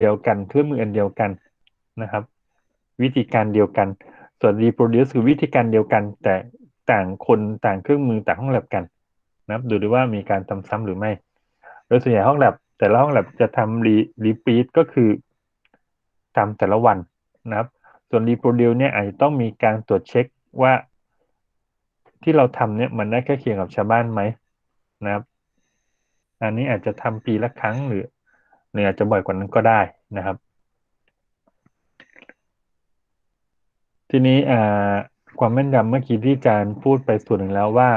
เดียวกัน เครื่องมืออันเดียวกันนะครับ วิธีการเดียวกัน ส่วน reproduce คือวิธีการเดียวกัน แต่ต่างคนต่างเครื่องมือต่างห้องแลบกันนะครับ ดูดูว่ามีการทำซ้ำหรือไม่ โดยส่วนใหญ่ห้องแลบแต่ละห้องแลบจะทำรีรีปีทก็คือทำแต่ละวันนะครับ ส่วน reproduce เนี่ยอาจจะต้องมีการตรวจเช็คว่า ที่เราทำเนี่ยมันได้ใกล้เคียงกับชาวบ้านไหมนะครับ อันนี้อาจจะทำปีละครั้งหรือ หรืออาจจะบ่อยกว่านั้นก็ได้นะครับ ทีนี้ความแม่นยำเมื่อกี้ที่อาจารย์พูดไปส่วนหนึ่งแล้วว่า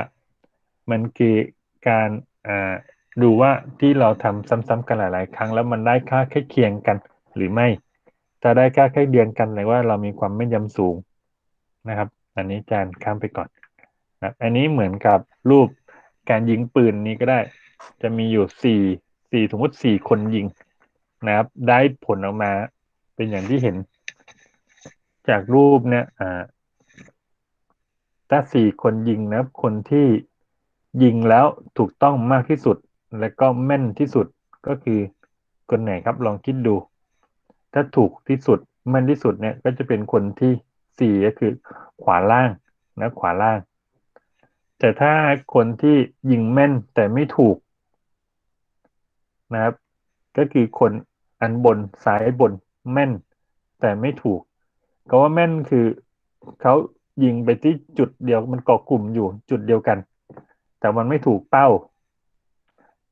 มันคือการดูว่าที่เราทำซ้ำๆกันหลาย ๆ ครั้ง แล้วมันได้ค่าใกล้เคียงกันหรือไม่ ถ้าได้ค่าใกล้เคียงกันแปลว่าเรามีความแม่นยำสูงนะครับ อันนี้อาจารย์ข้ามไปก่อนนะอันนี้เหมือนกับรูปการยิงปืนนี้ก็ได้ จะมีอยู่สี่ สี่สมมติสี่คนยิงนะครับ ได้ผลออกมา เป็นอย่างที่เห็น จากรูปเนี่ยอ่าถ้าสี่คนยิงนะครับ คนที่ยิงแล้วถูกต้องมากที่สุด และก็แม่นที่สุดก็คือคนไหนครับ ลองคิดดู ถ้าถูกที่สุดแม่นที่สุดเนี่ยก็จะเป็นคนที่สี่ก็คือขวาล่างนะขวาล่าง แต่ถ้าคนที่ยิงแม่นแต่ไม่ถูก นะครับ ก็คือคนอันบนซ้ายบนแม่น แต่ไม่ถูกก็ว่าแม่นคือเขายิงไปที่จุดเดียวมันเกาะกลุ่มอยู่จุดเดียวกัน แต่มันไม่ถูกเป้า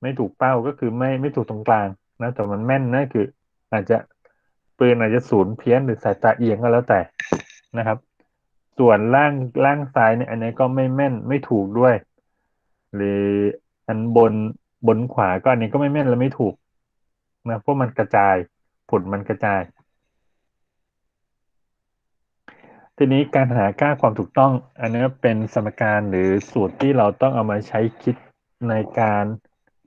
ไม่ถูกเป้าก็คือไม่ไม่ถูกตรงกลางนะแต่มันแม่นนะคือ อาจจะปืนอาจจะศูนย์เพี้ยนหรือสายตาเอียงก็แล้วแต่นะครับ ส่วนล่างล่างซ้ายเนี่ยอันนี้ก็ไม่แม่นไม่ถูกด้วย หรืออันบน บนขวาก็อันนี้ก็ไม่แม่นและไม่ถูกนะเพราะมันกระจายผลมันกระจาย ทีนี้การหาค่าความถูกต้อง อันนี้เป็นสมการหรือสูตรที่เราต้องเอามาใช้คิดในการ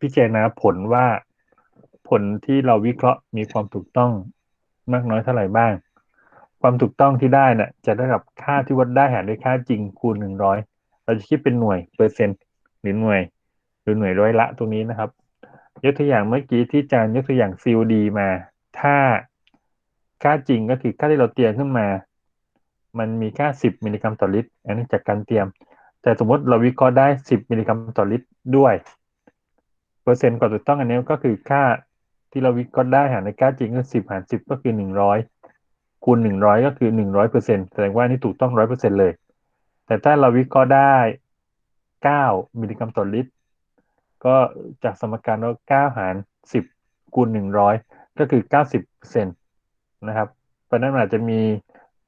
พิจารณาผลว่าผลที่เราวิเคราะห์มีความถูกต้องมากน้อยเท่าไหร่บ้าง ความถูกต้องที่ได้นะ่ะจะได้กับค่าที่วัดได้หารด้วยค่าจริงคูณหนึ่งร้อยเราจะคิดเป็นหน่วยเปอร์เซ็นต์หรือหน่วย หรือหน่วยร้อยละตรงนี้นะครับ ยกตัวอย่างเมื่อกี้ที่อาจารย์ยกตัวอย่าง COD มา ถ้าค่าจริงก็คือค่าที่เราเตรียมขึ้นมา มันมีค่า 10 มิลลิกรัมต่อลิตร อันนี้จากการเตรียม แต่สมมติเราวิเคราะห์ได้ 10 มิลลิกรัมต่อลิตรด้วยเปอร์เซ็นต์ความถูกต้องอันนี้ก็คือค่าที่เราวิเคราะห์ได้หารในค่าจริงก็สิบหารสิบก็คือหนึ่งร้อยคูณหนึ่งร้อยก็คือหนึ่งร้อยเปอร์เซ็นต์แสดงว่านี่ถูกต้องร้อยเปอร์เซ็นต์เลย แต่ถ้าเราวิเคราะห์ได้เก้ามิลลิกรัมต่อลิตร ก็จากสมการว่าเก้าหารสิบคูณหนึ่งร้อยก็คือเก้าสิบเปอร์เซ็นต์นะครับ เพราะนั้นอาจจะมี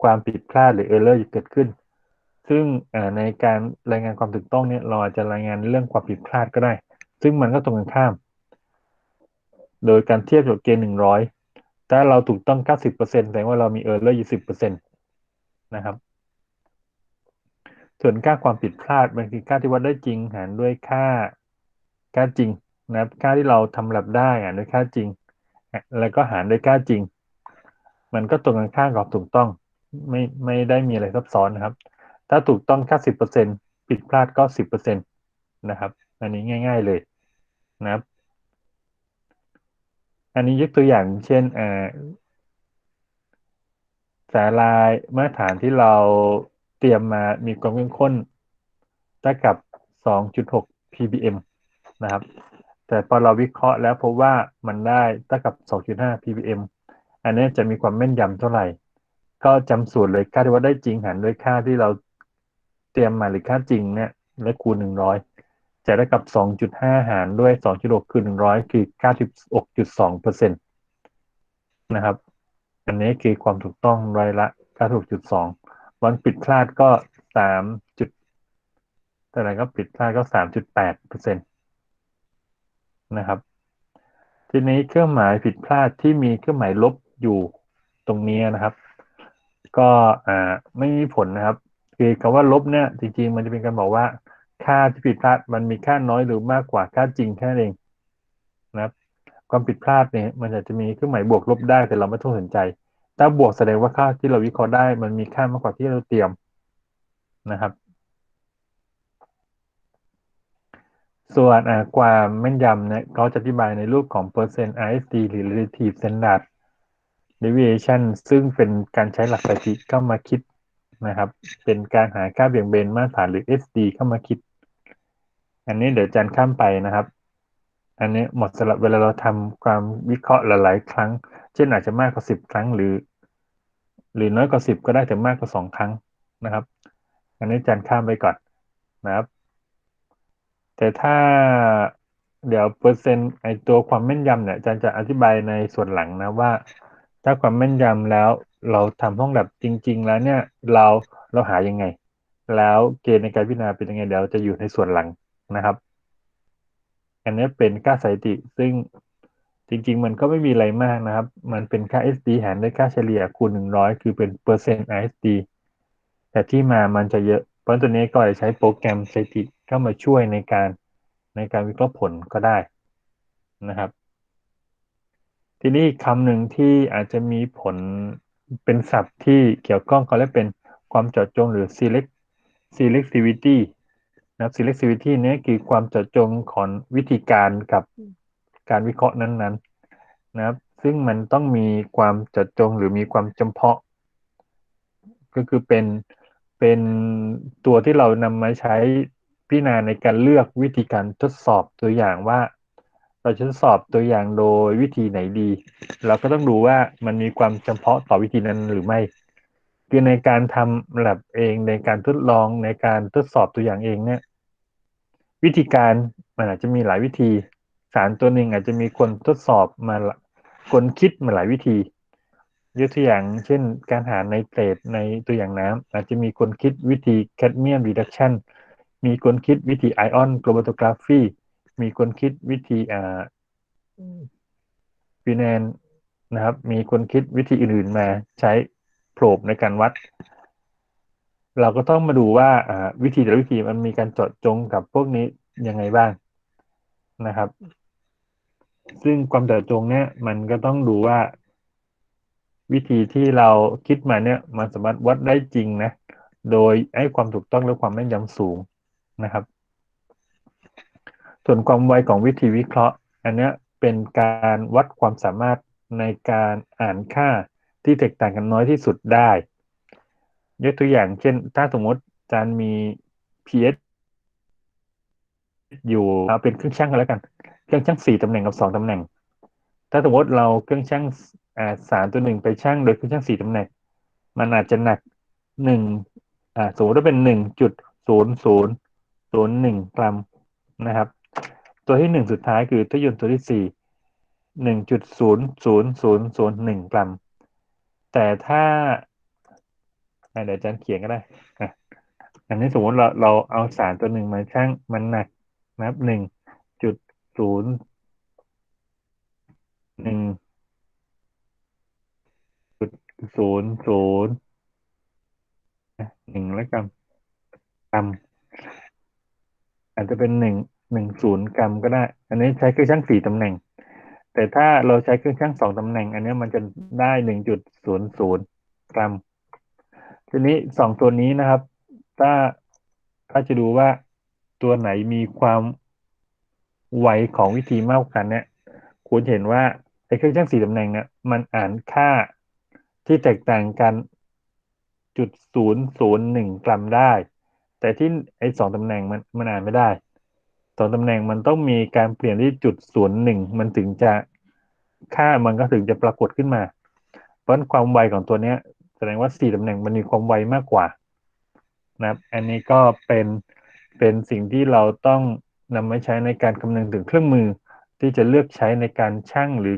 ความผิดพลาดหรือเออร์เลอร์เกิดขึ้น ซึ่งในการรายงานความถูกต้องเนี่ยเราอาจจะรายงานเรื่องความผิดพลาดก็ได้ ซึ่งมันก็ตรงกันข้าม โดยการเทียบกับเกณฑ์หนึ่งร้อยถ้าเราถูกต้องเก้าสิบเปอร์เซ็นต์แสดงว่าเรามีเออร์เลอร์ยี่สิบเปอร์เซ็นต์นะครับ ส่วนค่าความผิดพลาดมันคือค่าที่วัดได้จริงหารด้วยค่า ค่าจริงนะครับค่าที่เราทำลับได้หารด้วยค่าจริง แล้วก็หารด้วยค่าจริง มันก็ตรงกันข้ามกับถูกต้องไม่ไม่ได้มีอะไรซับซ้อนนะครับ ถ้าถูกต้องแค่สิบเปอร์เซ็นผิดพลาดก็สิบเปอร์เซ็นตนะครับ อันนี้ง่าย ๆเลยนะครับ อันนี้ยกตัวอย่างเช่นสาลายมาตรฐานที่เราเตรียมมามีความเข้มข้นเท่ากับ 2.6 ppm นะครับ แต่พอเราวิเคราะห์แล้วพบว่ามันได้เท่ากับ 2.5 ppm อันนี้จะมีความแม่นยำเท่าไหร่ ก็จำสูตรเลยค่าที่ว่าได้จริงหารด้วยค่าที่เราเตรียมมาหรือค่าจริงเนี่ยและคูณ 100 จะได้กับ 2.5 หารด้วย 2.6 คือ 100 คือ 96.2เปอร์เซ็นต์นะครับ อันนี้คือความถูกต้องร้อยละ 96.2 วันปิดพลาดก็ 3 จุดแต่ไหนก็ปิดพลาดก็ 3.8เปอร์เซ็นต์ นะครับ ทีนี้เครื่องหมายผิดพลาดที่มีเครื่องหมายลบอยู่ตรงนี้นะครับ ก็อ่าไม่มีผลนะครับคือคำว่าลบเนี่ยจริงๆมันจะเป็นการบอกว่า ค่าที่ผิดพลาดมันมีค่าน้อยหรือมากกว่าค่าจริงแค่เองนะครับ ความผิดพลาดเนี่ยมันอาจจะมีเครื่องหมายบวกลบได้แต่เราไม่ต้องสนใจ ถ้าบวกแสดงว่าค่าที่เราวิเคราะห์ได้ มันมีค่ามากกว่าที่เราเตรียมนะครับ ส่วนความแม่นยำเนี่ยเขาจะอธิบายในรูปของ percent ISD หรือ relative standard deviation ซึ่งเป็นการใช้หลักสถิติเข้ามาคิดนะครับ เป็นการหาค่าเบี่ยงเบนมาตรฐานหรือ SD เข้ามาคิด อันนี้เดี๋ยวจันข้ามไปนะครับ อันนี้หมดสำหรับเวลาเราทำความวิเคราะห์หลาย ๆ ครั้ง เช่นอาจจะมากกว่าสิบครั้งหรือ หรือน้อยกว่าสิบก็ได้แต่มากกว่าสองครั้งนะครับ อันนี้จันข้ามไปก่อนนะครับ แต่ถ้าเดี๋ยวเปอร์เซ็นต์ไอตัวความแม่นยำเนี่ยอาจันจะอธิบายในส่วนหลังนะว่า ถ้าความแม่นยำแล้วเราทำห้องแลบจริง ๆ แล้วเนี่ยเราเราหายังไง แล้วเกณฑ์ในการพิจารณาเป็นยังไงเดี๋ยวจะอยู่ในส่วนหลังนะครับ อันนี้เป็นค่าสถิติ ซึ่งจริง ๆ มันก็ไม่มีอะไรมากนะครับ มันเป็นค่า SD หารด้วยค่าเฉลี่ยคูณ100 คือเป็นเปอร์เซ็นต์ ISD แต่ที่มามันจะเยอะ เพราะตัวนี้ก็จะใช้โปรแกรมสถิติเข้ามาช่วยในการในการวิเคราะห์ผลก็ได้นะครับ ทีนี้คำหนึ่งที่อาจจะมีผลเป็นศัพท์ที่เกี่ยวข้องกันและเป็นความเจาะจงหรือ select selectivity นะครับ selectivity นี้คือความเจาะจงของวิธีการกับการวิเคราะห์นั้นๆนะครับ ซึ่งมันต้องมีความเจาะจงหรือมีความจำเพาะ ก็คือเป็น เป็นตัวที่เรานำมาใช้พิจารณาในการเลือกวิธีการทดสอบตัวอย่างว่า เราจะทดสอบตัวอย่างโดยวิธีไหนดี เราก็ต้องดูว่ามันมีความจำเพาะต่อวิธีนั้นหรือไม่คือในการทำแลบเองในการทดลองในการทดสอบตัวอย่างเองเนี่ย วิธีการมันอาจจะมีหลายวิธี สารตัวหนึ่งอาจจะมีคนทดสอบมาคนคิดมาหลายวิธี ยกตัวอย่างเช่นการหาไนเตรตในตัวอย่างน้ำอาจจะมีคนคิดวิธีแคดเมียมรีดักชันมีคนคิดวิธีไอออนโกลบอโตกราฟีมีคนคิดวิธีอ่าฟีแนนนะครับ มีคนคิดวิธีอื่นๆมาใช้โปรบในการวัด เราก็ต้องมาดูว่าวิธีแต่ละวิธีมันมีการเจาะจงกับพวกนี้ยังไงบ้างนะครับ ซึ่งความเจาะจงเนี่ยมันก็ต้องดูว่า วิธีที่เราคิดมาเนี่ยมันสามารถวัดได้จริงนะ โดยให้ความถูกต้องและความแม่นยำสูงนะครับ ส่วนความไวของวิธีวิเคราะห์ อันนี้เป็นการวัดความสามารถในการอ่านค่าที่แตกต่างกันน้อยที่สุดได้ ยกตัวอย่างเช่น ถ้าสมมติจานมี PS อยู่เอาเป็นเครื่องช่างกันแล้วกัน เครื่องช่างสี่ตำแหน่งกับสองตำแหน่ง ถ้าสมมติเราเครื่องช่างสามตัวหนึ่งไปช่างโดยเครื่องช่างสี่ตำแหน่ง มันอาจจะหนักหนึ่งสมมติว่าเป็นหนึ่งจุดศูนย์ศูนย์ศูนย์หนึ่งกรัมนะครับ ตัวที่หนึ่งสุดท้ายคือทยนต์ตัวที่สี่หนึ่งจุดศูนย์ศูนย์ศูนย์ศูนย์หนึ่งกรัม แต่ถ้าเดี๋ยวอาจารย์เขียนก็ได้อันนี้สมมติเราเราเอาสารตัวหนึ่งมาช่างมันหนักนะครับหนึ่งจุดศูนย์ หนึ่งจุดศูนย์ศูนย์หนึ่งแล้วกันกรัมอาจจะเป็นหนึ่งหนึ่งศูนย์กรัมก็ได้ อันนี้ใช้เครื่องช่างสี่ตำแหน่ง แต่ถ้าเราใช้เครื่องช่างสองตำแหน่ง อันนี้มันจะได้หนึ่งจุดศูนย์ศูนย์กรัม ทีนี้สองตัวนี้นะครับ ถ้าถ้าจะดูว่าตัวไหนมีความไวของวิธีมากกว่ากันเนี่ยคุณเห็นว่า ไอ้เครื่องช่างสี่ตำแหน่งเนี่ยมันอ่านค่าที่แตกต่างกันจุดศูนย์ศูนย์หนึ่งกรัมได้ แต่ที่ไอ้สองตำแหน่งมันมันอ่านไม่ได้สองตำแหน่งมันต้องมีการเปลี่ยนที่จุดศูนย์หนึ่งมันถึงจะค่ามันก็ถึงจะปรากฏขึ้นมา เพราะความไวของตัวเนี้ย แสดงว่าสี่ตำแหน่งมันมีความไวมากกว่านะครับ อันนี้ก็เป็นเป็นสิ่งที่เราต้องนำมาใช้ในการคำนึงถึงเครื่องมือที่จะเลือกใช้ในการชั่งหรือ